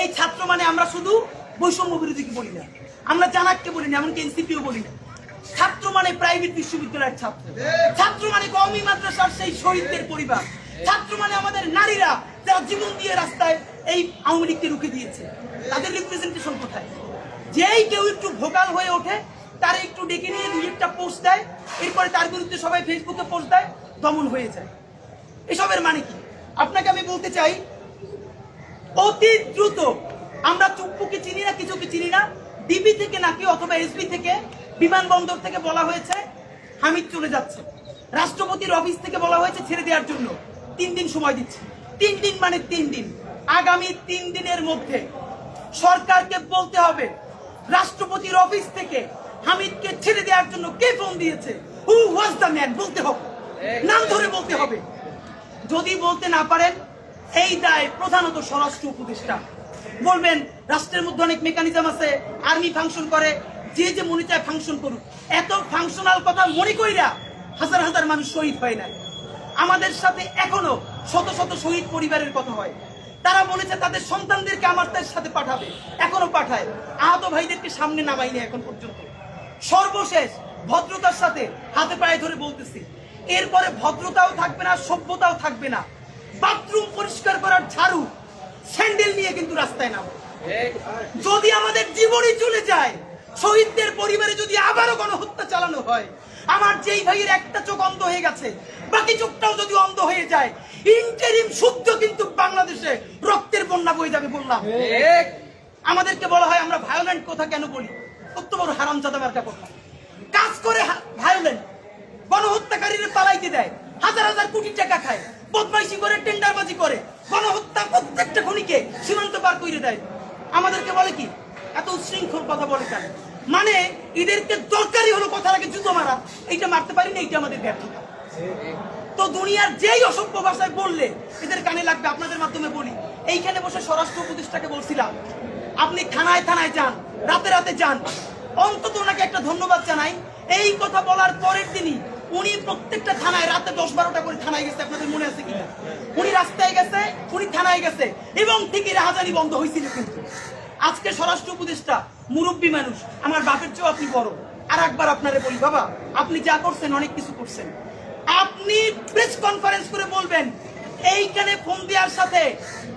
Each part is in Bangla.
এই ছাত্র মানে আমরা শুধু বৈষম্য বিরোধীকে বলি না। আমরা জানাককে বলি না, এমনকি এনসিপিও বলি না। ছাত্র মানে প্রাইভেট বিশ্ববিদ্যালয়ের ছাত্র। ছাত্র মানে কওমি মাদ্রাসার সেই শহীদদের পরিবার। ছাত্র মানে আমাদের নারীরা যারা জীবন দিয়ে রাস্তায় এই আওয়ামী লীগকে রুখে দিয়েছে। তাদের রিপ্রেজেন্টেশন কোথায়? যেই কেউ একটু ভোকাল হয়ে ওঠে, তার একটু ডেকে নিয়ে দুই একটা পোস্ট দেয়, এরপরে তার বিরুদ্ধে সবাই ফেসবুকে পোস্ট দেয়, দমন হয়ে যায়। এসবের মানে কি? আপনাকে আমি বলতে চাই অতি দ্রুত। আমরা চুপ্পুকে চিনি না, কিছুকে চিনি না। ডিবি থেকে নাকি অথবা এসবি থেকে বিমানবন্দর থেকে বলা হয়েছে, হামিদ চলে যাচ্ছে। রাষ্ট্রপতির অফিস থেকে বলা হয়েছে ছেড়ে দেওয়ার জন্য। তিন দিন সময় দিচ্ছে। তিন দিন মানে তিন দিন। আগামী তিন দিনের মধ্যে সরকারকে বলতে হবে, রাষ্ট্রপতির অফিস থেকে হামিদকে ছেড়ে দেওয়ার জন্য কে ফোন দিয়েছে? হু ওয়াজ দ্য ম্যান বলতে হবে। নাম ধরে বলতে হবে। যদি বলতে না পারেন এই দায় প্রধানত স্বরাষ্ট্র উপদেষ্টা। বলবেন, রাষ্ট্রের মধ্যে অনেক মেকানিজম আছে আর্মি ফাংশন করে, যে যে মনে চায় ফাংশন করুক। এত ফাংশনাল কথা মনে কইরা হাজার হাজার মানুষ শহীদ হয় না আমাদের সাথে এখনও শত শত শহীদ পরিবারের কথা হয়। তারা বলেছে তাদের সন্তানদেরকে আমার তার সাথে পাঠাবে। এখনও পাঠায়। আহত ভাইদেরকে সামনে নামাইনি এখন পর্যন্ত। সর্বশেষ ভদ্রতার সাথে হাতে পায়ে ধরে বলতেছি, এরপরে ভদ্রতাও থাকবে না, সভ্যতাও থাকবে না। বাথরুম পরিষ্কার করার ঝাড়ু স্যান্ডেল নিয়ে কিন্তু রাস্তায় নামো। যদি আমাদের জীবনই চলে যায় শহীদদের পরিবারে যদি আবারও গণহত্যা চালানো হয় আমার যেই ভাইয়ের একটা চোখ অন্ধ হয়ে গেছে বাকি চোখটাও যদি অন্ধ হয়ে যায় ইন্টারিম শুদ্ধ কিন্তু বাংলাদেশে রক্তের বন্যা বয়ে যাবে বললাম। আমাদেরকে বলা হয় আমরা ভায়োলেন্ট কথা কেন বলি? কত বড় হারাম জাদাবার কথা। কাজ করে ভায়োলেন্ট গণহত্যাকারীরা পালাইতে দেয় হাজার হাজার কোটি টাকা খায়। বদমাইশি করে, টেন্ডারবাজি করে, গণহত্যা প্রত্যেকটা খুনিকে সীমান্ত পার করে দেয়। আমাদেরকে বলে কি? এত উচ্ছৃঙ্খল কথা বলে কেন? মানে এদেরকে দরকারই হলো কথা আগে জুতো মারা। এইটা মারতে পারিনি, এইটা আমাদের ব্যর্থতা। তো দুনিয়ার যেই অসভ্য ভাষায় বললে এদের কানে লাগবে, আপনাদের মাধ্যমে বলি। এইখানে বসে স্বরাষ্ট্র উপদেষ্টাকে বলছিলাম, আপনি থানায় থানায় যান, রাতে রাতে যান। অন্তত ওনাকে একটা ধন্যবাদ জানাই। এই কথা বলার পরের দিনই উনি প্রত্যেকটা থানায় রাতে দশ বারোটা করে থানায় গেছে, আপনাদের মনে আছে কিনা? উনি রাস্তায় গেছে, উনি থানায় গেছে, এবং ঠিকই রাহাজানি বন্ধ হয়েছিল কিন্তু। আজকে স্বরাষ্ট্র উপদেষ্টা মুরব্বী মানুষ, আমার বাপের চেয়েও আপনি বড়। আর একবার আপনারে বলি, বাবা, আপনি যা করছেন, অনেক কিছু করছেন। আপনি প্রেস কনফারেন্স করে বলবেন, এইখানে ফোন দেওয়ার সাথে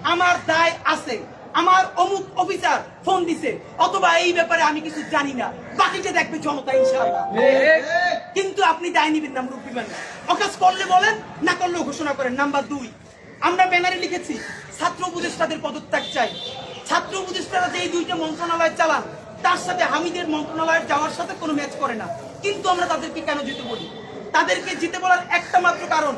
আমার দায় আছে। আমার অমুক অফিসার ফোন দিছে। অথবা এই ব্যাপারে আমি কিছু জানি না। বাকিটা দেখবে জনতা, ইনশাআল্লাহ। কিন্তু আপনি দায় নিবেন না, মুরব্বী মানুষ অকাজ করলে বলেন, না করলেও ঘোষণা করেন। নাম্বার দুই, আমরা ব্যানারে লিখেছি, ছাত্র উপদেষ্টাদের পদত্যাগ চাই। ছাত্র উপদেষ্টারা যে এই দুইটা মন্ত্রণালয় চালান, তার সাথে হামিদের মন্ত্রণালয়ের যাওয়ার সাথে কোনো ম্যাচ করে না। কিন্তু আমরা তাদেরকে কেন যেতে বলি? তাদেরকে যেতে বলার একটা মাত্র কারণ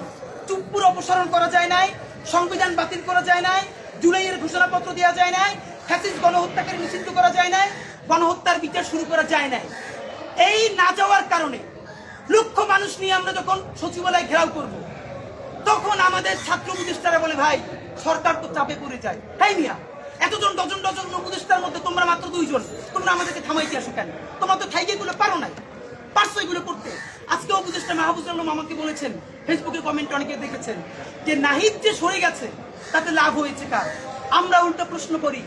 চুপ্পুর অপসারণ করা যায় নাই, সংবিধান বাতিল করা যায় নাই জুলাইয়ের ঘোষণাপত্র দেওয়া যায় নাই ফ্যাসিস গণহত্যাকে নিষিদ্ধ করা যায় নাই, গণহত্যার বিচার শুরু করা যায় নাই। এই না যাওয়ার কারণে লক্ষ মানুষ নিয়ে আমরা যখন সচিবালয় ঘেরাও করব, তখন আমাদের ছাত্র উপদেষ্টারা বলে, ভাই, সরকার তো চাপে পড়ে যায়। তাই মিয়া, এতজন ডজন ডজন উপদেষ্টার মধ্যে তোমরা মাত্র দুইজন, তোমরা আমাদেরকে থামাইতে আসো কেন? তোমরা তো থাইকে এগুলো পারো নাই, পারছ এগুলো করতে। আজকে উপদেষ্টা মাহবুজ আলম আমাকে বলেছেন, ফেসবুকে কমেন্ট অনেকে দেখেছেন, যে নাহিদ যে সরে গেছে তাতে লাভ হয়েছে কার? আমরা উল্টো প্রশ্ন করি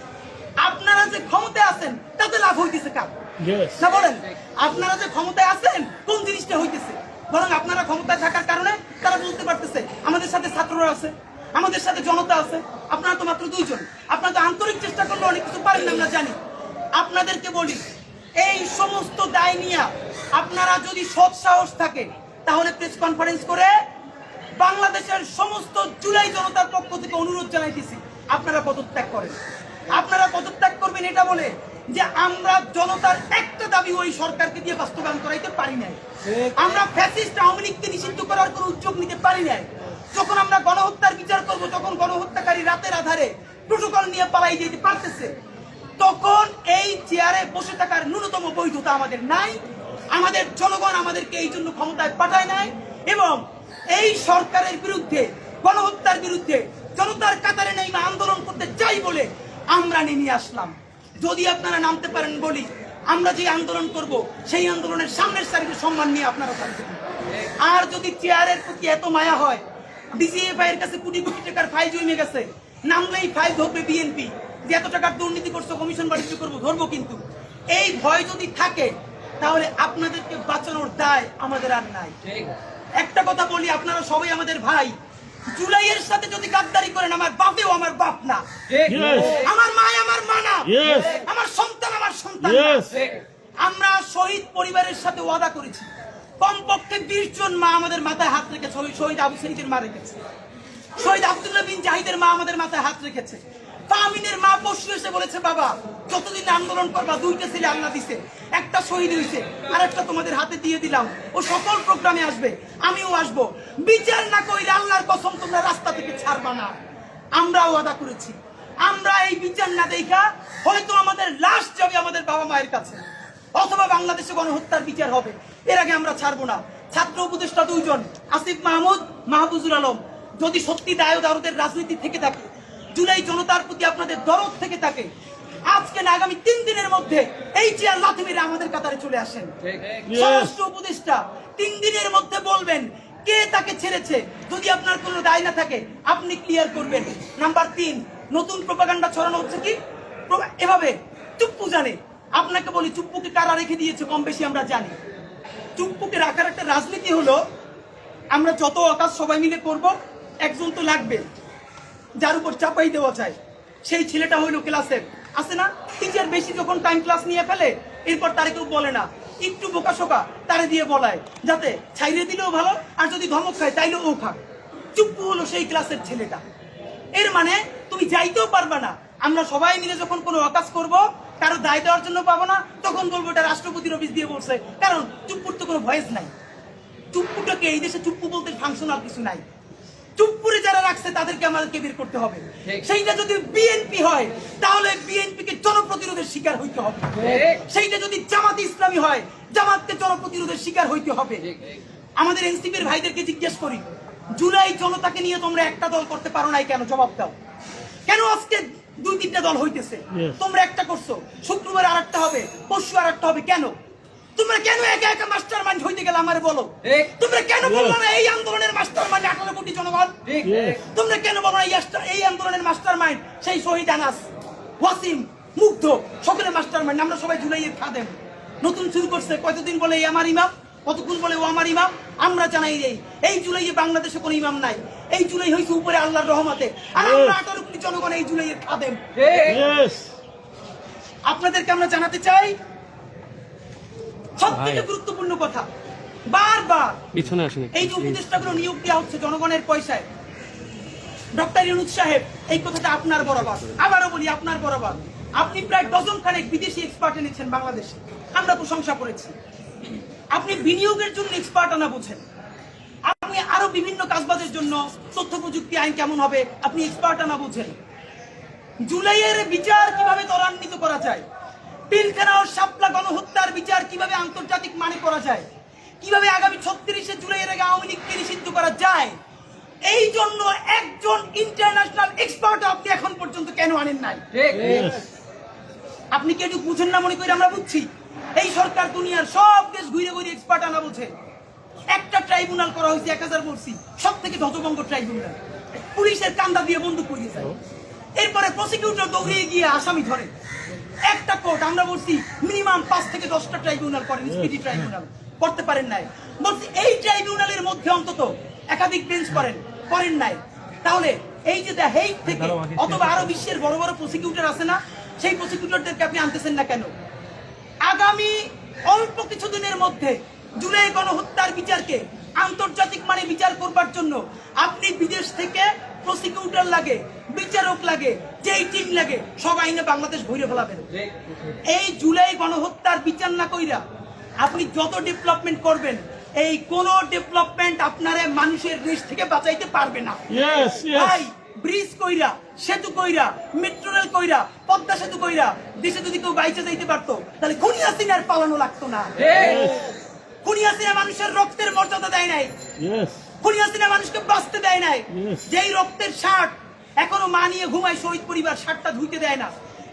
আপনারা যে ক্ষমতায় আছেন তাতে লাভ হইতেছে কার? না বলেন? আপনারা যে ক্ষমতায় আছেন কোন জিনিসটা হইতেছে? বরং আপনারা ক্ষমতায় থাকার কারণে তারা বলতে পারতেছে আমাদের সাথে ছাত্ররা আছে আমাদের সাথে জনতা আছে আপনারা তো মাত্র দুইজন। আপনারা তো আন্তরিক চেষ্টা করলে অনেক কিছু পারেন আমরা জানি। আপনাদেরকে বলি এই সমস্ত দায় নিয়ে আপনারা যদি সৎ সাহস থাকে তাহলে প্রেস কনফারেন্স করে বাংলাদেশের সমস্ত জুলাই জনতার পক্ষ থেকে অনুরোধ জানাইতেছি, আপনারা পদত্যাগ করেন। আপনারা পদত্যাগ করবেন এটা বলে যে আমরা জনতার একটা দাবি ওই সরকারকে দিয়ে বাস্তবায়ন করাইতে পারি নাই। আমরা ফ্যাসিস্ট আওয়ামী লীগকে নিষিদ্ধ করার কোনো উদ্যোগ নিতে পারি নাই। যখন আমরা গণহত্যার বিচার করব তখন গণহত্যাকারী রাতের আধারে প্রোটোকল নিয়ে পালাই যেতে পারতেছে, তখন এই চেয়ারে বসে থাকার ন্যূনতম বৈধতা আমাদের নাই। আমাদের জনগণ আমাদেরকে এই জন্য ক্ষমতায় পাঠায় নাই এবং এই সরকারের বিরুদ্ধে, গণহত্যার বিরুদ্ধে, জনতার কাতারে নেই আন্দোলন করতে চাই বলে আমরা নেমে আসলাম। যদি আপনারা নামতে পারেন বলি, আমরা যে আন্দোলন করব, সেই আন্দোলনের সামনের সারিতে সম্মান নিয়ে আপনারা থাকবেন। আর যদি চেয়ারের প্রতি এত মায়া হয় ডিজিএফআই এর কাছে কোটি কোটি টাকার ফাইল জমে গেছে, নামলেই ফাইল ধরবে বিএনপি যে এত টাকার দুর্নীতি করছ, কমিশন বাণিজ্য করব, ধরবো কিন্তু। এই ভয় যদি থাকে, তাহলে আপনাদেরকে বাঁচানোর দায় আমাদের আর নাই। একটা কথা বলি আপনারা সবাই আমাদের ভাই। জুলাইয়ের সাথে যদি গাদ্দারি করেন আমার বাপেও আমার বাপ না। আমার মা আমার মা না আমার সন্তান আমার সন্তান আমরা শহীদ পরিবারের সাথে ওয়াদা করেছি। কমপক্ষে বিশ জন মা আমাদের মাথায় হাত রেখেছে। শহীদ আবু সাইদের মা রেখেছে। শহীদ আব্দুল্লাহ বিন জাহিদের মা আমাদের মাথায় হাত রেখেছে। ফামিনের মা পশু এসে বলেছে, বাবা, যতদিন আন্দোলন করবা, দুইটা ছেলে আল্লাহ দিছে। একটা শহীদ হয়েছে আর একটা তোমাদের হাতে দিয়ে দিলাম। ও সকল প্রোগ্রামে আসবে, আমিও আসব। বিচার না কইলে আল্লাহর কসম তোমরা রাস্তা থেকে ছাড়বা না। আমরাও ওয়াদা করেছি। আমরা এই বিচার না দেখা, হয়তো আমাদের লাশ যাবে আমাদের বাবা মায়ের কাছে। অথবা বাংলাদেশে গণহত্যার বিচার হবে। এর আগে আমরা ছাড়বো না। ছাত্র উপদেষ্টা দুইজন, আসিফ মাহমুদ, মাহবুজুল আলম। যদি সত্যি দায় দারদের রাজনীতি থেকে থাকে জুলাই জনতার প্রতি আপনাদের দরদ থেকে থাকে আজকে না আগামী তিন দিনের মধ্যে এই চেয়ার লাথি মেরে আমাদের কাতারে চলে আসেন। স্বরাষ্ট্র উপদেষ্টা তিন দিনের মধ্যে বলবেন কে তাকে ছেড়েছে। যদি আপনার কোনো দায় না থাকে আপনি ক্লিয়ার করবেন। নাম্বার তিন নতুন প্রপাগান্ডা ছড়ানো হচ্ছে কি? এভাবে চুপ্পু জানে। আপনাকে বলি চুপ্পুকে কারা রেখে দিয়েছে কম বেশি আমরা জানি। চুপ্পুকে রাখার একটা রাজনীতি হলো আমরা যত অকাজ সবাই মিলে করব একজন তো লাগবে। যার উপর চাপাই দেওয়া চাই সেই ছেলেটা হইল ক্লাসের। আছে না? টিচার বেশি যখন টাইম ক্লাস নিয়ে ফেলে, এরপর তারে কেউ বলে না। একটু বোকা শোকা তারে দিয়ে বলায়, যাতে ছাইরে দিলেও ভালো, আর যদি ধমক খায় তাইলেও ও খাক। চুপ্পু হলো সেই ক্লাসের ছেলেটা। এর মানে তুমি যাইতেও পারবে না। আমরা সবাই মিলে যখন কোনো অকাজ করব, কারও দায় দেওয়ার জন্য পাবো না, তখন বলব এটা রাষ্ট্রপতির অফিস দিয়ে বলছে। কারণ চুপ্পুর তো কোনো ভয়েস নাই। চুপ্পুটাকে এই দেশে চুপ্পু বলতে ফাংশনাল কিছু নাই। চুপ্পুরে যারা রাখছে তাদেরকে আমাদেরকে বের করতে হবে। সেইটা যদি বিএনপি হয় তাহলে বিএনপি কে জনপ্রতিরোধের শিকার হইতে হবে। সেইটা যদি জামাত ইসলামী হয় জামাতকে জনপ্রতিরোধের শিকার হইতে হবে। আমাদের এনসিপির ভাইদেরকে জিজ্ঞেস করি জুলাই জনতাকে নিয়ে তোমরা একটা দল করতে পারো নাই কেন? জবাব দাও। কেন আজকে দুই তিনটা দল হইতেছে? তোমরা একটা করছ। শুক্রবার আর একটা হবে পরশু আর একটা হবে। কেন? তোমরা কেন একা একা মাস্টার মাইন্ড হইতে গেলে আমারে বলো? তোমরা কেন বলল না এই আন্দোলনের মাস্টার মাইন্ড আঠারো কোটি জনগণ? তোমরা কেন বলো না এই আন্দোলনের মাস্টার মাইন্ড সেই শহীদ আনাস ওয়াসিম মুগ্ধ সকলে মাস্টার মাইন্ড আমরা সবাই জুলাইয়ের খাদেম। নতুন শুরু করছে। কতদিন বলে এই আমার ইমাম? কতক্ষণ বলে ও আমার ইমাম? আমরা জানাই এই এই জুলাইয়ে বাংলাদেশে কোনো ইমাম নাই। এই জুলাই হয়েছে উপরে আল্লাহর রহমতে। আর আমরা আঠারো কোটি জনগণ এই জুলাইয়ের খাদেম. আপনাদেরকে আমরা জানাতে চাই সব থেকে গুরুত্বপূর্ণ কথা বারবার পিছনে আসেন এই যে উপদেষ্টাগুলো নিয়োগ দেওয়া হচ্ছে জনগণের পয়সায় ডক্টর ইউনুস সাহেব এই কথাটা আপনার বরাবর আবারও বলি আপনার বরাবর। আপনি প্রায় ডজন খানেক বিদেশি এক্সপার্ট এনেছেন বাংলাদেশে আমরা প্রশংসা করেছি। আপনি বিনিয়োগের জন্য এক্সপার্ট আনা বোঝেন। আপনি আরও বিভিন্ন কাজবাজের জন্য তথ্য প্রযুক্তি আইন কেমন হবে আপনি এক্সপার্ট আনা বোঝেন। জুলাইয়ের বিচার কীভাবে ত্বরান্বিত করা যায় পিলখানা ও শাপলা গণহত্যার বিচার কীভাবে আন্তর্জাতিক মানে করা যায়? কীভাবে আগামী ছত্রিশে জুলাইয়ের আগে আওয়ামী লীগকে নিষিদ্ধ করা যায়? এই জন্য একজন ইন্টারন্যাশনাল এক্সপার্ট আপনি এখন পর্যন্ত কেন আনেন নাই? আপনি কি একটু বুঝেন না মনে করি আমরা বুঝছি? এই সরকার দুনিয়ার সব দেশ ঘুরে ঘুরে এক্সপার্ট আনা বোঝে একটা ট্রাইব্যুনাল করা হয়েছে এক হাজার বলছি সব থেকে ধ্বজভঙ্গ ট্রাইব্যুনাল পুলিশের কান্দা দিয়ে বন্দুক করিয়ে যায় এরপরে প্রসিকিউটর দৌড়িয়ে গিয়ে আসামি ধরে। একটা কোর্ট আমরা বলছি মিনিমাম পাঁচ থেকে দশটা ট্রাইব্যুনাল করেন স্পিডি ট্রাইব্যুনাল। করতে পারেন নাই। বলছি এই ট্রাইব্যুনালের মধ্যে অন্তত একাধিক বেঞ্চ করেন করেন নাই। তাহলে এই যে দ্য হেইট থেকে অথবা আরও বিশ্বের বড় বড় প্রসিকিউটর আছে না সেই প্রসিকিউটরদেরকে আপনি আনতেছেন না কেন? আগামী অল্প কিছুদিনের মধ্যে জুলাই গণহত্যার বিচারকে আন্তর্জাতিক মানে বিচার করবার জন্য আপনি বিদেশ থেকে প্রসিকিউটর লাগে বিচারক লাগে যেই টিম লাগে সব আইনে বাংলাদেশ ভরে ফেলাবেন। এই জুলাই গণহত্যার বিচার না কইরা আপনি যত ডেভেলপমেন্ট করবেন এই কোন ডেভেলপমেন্ট আপনারে মানুষের দেশ থেকে বাঁচাইতে পারবে না। ভাই ব্রিজ কইরা সেতু কইরা মেট্রো রেল কইরা পদ্মা সেতু কইরা দেশে যদি কেউ বাইচে যাইতে পারতো তাহলে খুনি হাসিনার পালানো লাগতো না। খুনি হাসিনা মানুষের রক্তের মর্যাদা দেয় নাই. খুনি হাসিনা মানুষকে বাঁচতে দেয় নাই। যেই রক্তের শার্ট এখনও মা নিয়ে ঘুমায় শহীদ পরিবার শার্টটা ধুইতে দেয় না।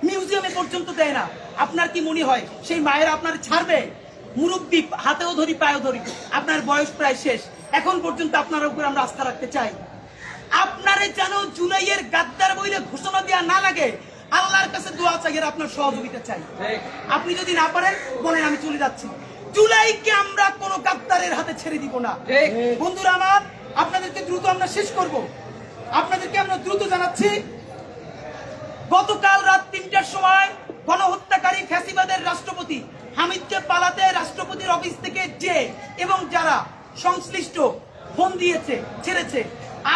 মিউজিয়ামে পর্যন্ত দেয় না। আপনার কি মনে হয় সেই মায়ের আপনার ছাড়বে? মুরব্বী হাতেও ধরি পায়েও ধরি। আপনার বয়স প্রায় শেষ। এখন পর্যন্ত আপনার উপর আমরা আস্থা রাখতে চাই। আপনারে যেন জুলাইয়ের গাদ্দার বইলে ঘোষণা দেওয়া না লাগে আল্লাহর কাছে দোয়া চাই আর আপনার সহযোগিতা চাই। আপনি যদি না পারেন বলেন আমি চলে যাচ্ছি। জুলাইকে আমরা কোনো গাদ্দারের হাতে ছেড়ে দিব না। বন্ধুরা আমার আপনাদেরকে দ্রুত আমরা শেষ করব। আপনাদেরকে আমরা দ্রুত জানাচ্ছি গতকাল রাত তিনটার সময় গণহত্যাকারী ফ্যাসিবাদের রাষ্ট্রপতি হামিদকে পালাতে রাষ্ট্রপতির অফিস থেকে যে এবং যারা সংশ্লিষ্ট ফোন দিয়েছে ছেড়েছে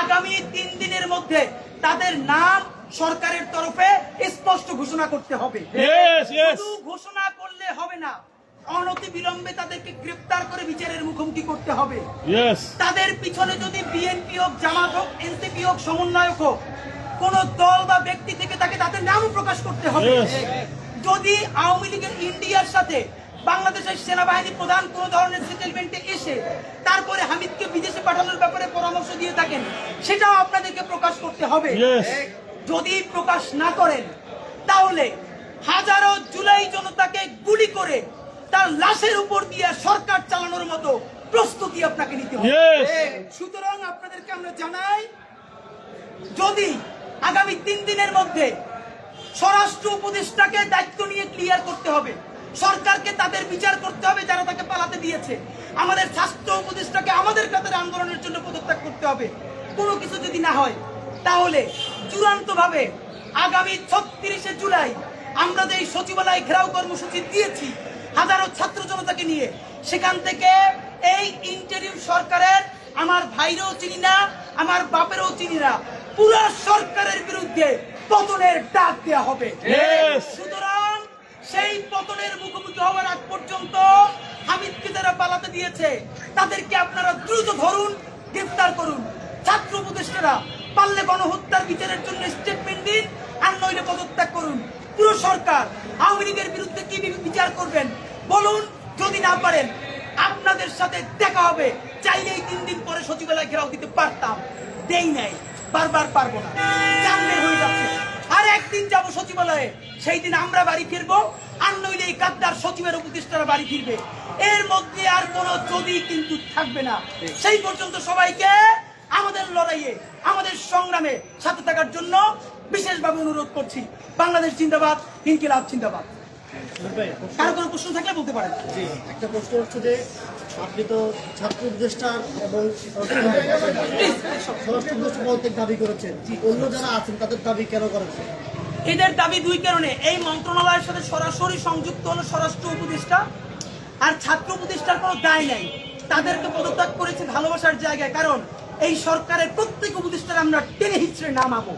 আগামী তিন দিনের মধ্যে তাদের নাম সরকারের তরফে স্পষ্ট ঘোষণা করতে হবে। ঘোষণা করলে হবে না। অনতি বিলম্বে তাদেরকে গ্রেপ্তার করে বিচারের মুখোমুখি করতে হবে। তাদের পিছনে যদি বিএনপি হোক জামাত হোক এনসিপি হোক সমন্বয়ক হোক কোন দল বা ব্যক্তি থেকে তাকে তাদের নামও প্রকাশ করতে হবে। যদি আওয়ামী লীগের ইন্ডিয়ার সাথে বাংলাদেশের সেনাবাহিনী প্রধান কোন ধরনের সেটেলমেন্টে এসে তারপরে হামিদকে বিদেশে পাঠানোর ব্যাপারে পরামর্শ দিয়ে থাকেন সেটাও আপনাদেরকে প্রকাশ করতে হবে। যদি প্রকাশ না করেন তাহলে হাজারো জুলাই জনতাকে গুলি করে তার লাশের উপর দিয়ে সরকার চালানোর মতো প্রস্তুতি আপনাকে নিতে হবে. সুতরাং আপনাদেরকে আমরা জানাই যদি আগামী তিন দিনের মধ্যে স্বরাষ্ট্র উপদেষ্টাকে দায়িত্ব নিয়ে ক্লিয়ার করতে হবে সরকারকে তাদের বিচার করতে হবে যারা তাকে পালাতে দিয়েছে আমাদের স্বাস্থ্য উপদেষ্টাকে আমাদের কাতারে আন্দোলনের জন্য পদত্যাগ করতে হবে কোনো কিছু যদি না হয় তাহলে চূড়ান্তভাবে আগামী ছত্রিশে জুলাই আমরা যে সচিবালয় ঘেরাও কর্মসূচি দিয়েছি হাজারো ছাত্র জনতাকে নিয়ে। সেখান থেকে এই ইন্টারিম সরকারের আমার ভাইরও চিনি না আমার বাপেরও চিনি না পুরো সরকারের বিরুদ্ধে পতনের ডাক দেওয়া হবে। সুতরাং সেই পতনের মুখোমুখি হওয়ার আগ পর্যন্ত হামিদকে যারা পালাতে দিয়েছে তাদেরকে আপনারা দ্রুত ধরুন গ্রেফতার করুন। ছাত্র উপদেষ্টারা পারলে গণহত্যার বিচারের জন্য স্টেটমেন্ট দিন আর নইলে পদত্যাগ করুন। পুরো সরকার আওয়ামী লীগের বিরুদ্ধে কি বিচার করবেন? বলুন যদি না পারেন আপনাদের সাথে দেখা হবে। চাইলেই তিন দিন পরে সচিবালয় ঘেরাও দিতে পারতাম। দেই নাই বারবার পারব না। জানলে হয়ে যাচ্ছে। আর একদিন যাব সচিবালয়ে। সেই দিন আমরা বাড়ি ফিরবো আর নইলে এই গাদ্দার সচিবের উপদেষ্টারা বাড়ি ফিরবে। এর মধ্যে আর কোনো যদি কিন্তু থাকবে না। সেই পর্যন্ত সবাইকে আমাদের লড়াইয়ে আমাদের সংগ্রামে সাথে থাকার জন্য বিশেষভাবে অনুরোধ করছি। বাংলাদেশ জিন্দাবাদ ইনকিলাব জিন্দাবাদ। কারও কোনো প্রশ্ন থাকলে বলতে পারেন। একটা প্রশ্ন হচ্ছে যে আপনি তো ছাত্র উপদেষ্টার এবং স্বরাষ্ট্র উপদেষ্টা পদত্যাগ দাবি করেছেন। অন্য যারা আছেন তাদের দাবি কেন করেছেন এদের দাবি দুই কারণে। এই মন্ত্রণালয়ের সাথে সরাসরি সংযুক্ত হলো স্বরাষ্ট্র উপদেষ্টা আর ছাত্র উপদেষ্টার কোনো দায় নাই। তাদেরকে পদত্যাগ করেছে ভালোবাসার জায়গায়। কারণ এই সরকারের প্রত্যেক উপদেষ্টার আমরা টেনে হিচড়ে নামাবো।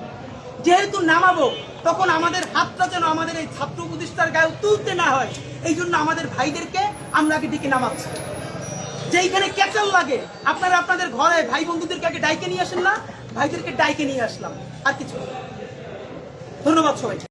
যেহেতু নামাবো, তখন আমাদের হাতটা যেন আমাদের এই ছাত্র উপদেষ্টার গায়ে তুলতে না হয়। এই জন্য আমাদের ভাইদেরকে আমরা আগে ডেকে নামাচ্ছি। যেইখানে ক্যাচাল লাগে, আপনারা আপনাদের ঘরে ভাই বন্ধুদেরকে আগে ডাইকে নিয়ে আসেন না, ভাইদেরকে ডাইকে নিয়ে আসলাম। আর কিছু। ধন্যবাদ সবাই